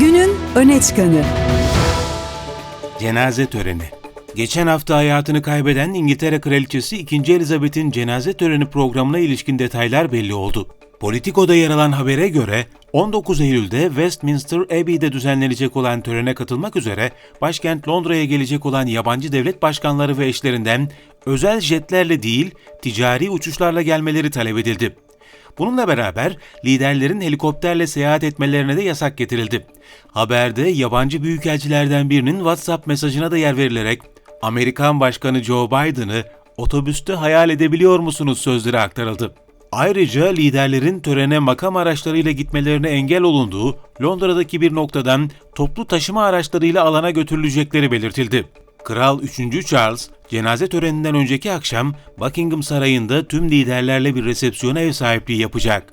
Günün öne çıkanı. Cenaze töreni. Geçen hafta hayatını kaybeden İngiltere Kraliçesi 2. Elizabeth'in cenaze töreni programına ilişkin detaylar belli oldu. Politico'da yer alan habere göre 19 Eylül'de Westminster Abbey'de düzenlenecek olan törene katılmak üzere başkent Londra'ya gelecek olan yabancı devlet başkanları ve eşlerinden özel jetlerle değil ticari uçuşlarla gelmeleri talep edildi. Bununla beraber liderlerin helikopterle seyahat etmelerine de yasak getirildi. Haberde yabancı büyükelçilerden birinin WhatsApp mesajına da yer verilerek Amerikan Başkanı Joe Biden'ı otobüste hayal edebiliyor musunuz sözleri aktarıldı. Ayrıca liderlerin törene makam araçlarıyla gitmelerine engel olunduğu Londra'daki bir noktadan toplu taşıma araçlarıyla alana götürülecekleri belirtildi. Kral 3. Charles, cenaze töreninden önceki akşam Buckingham Sarayı'nda tüm liderlerle bir resepsiyona ev sahipliği yapacak.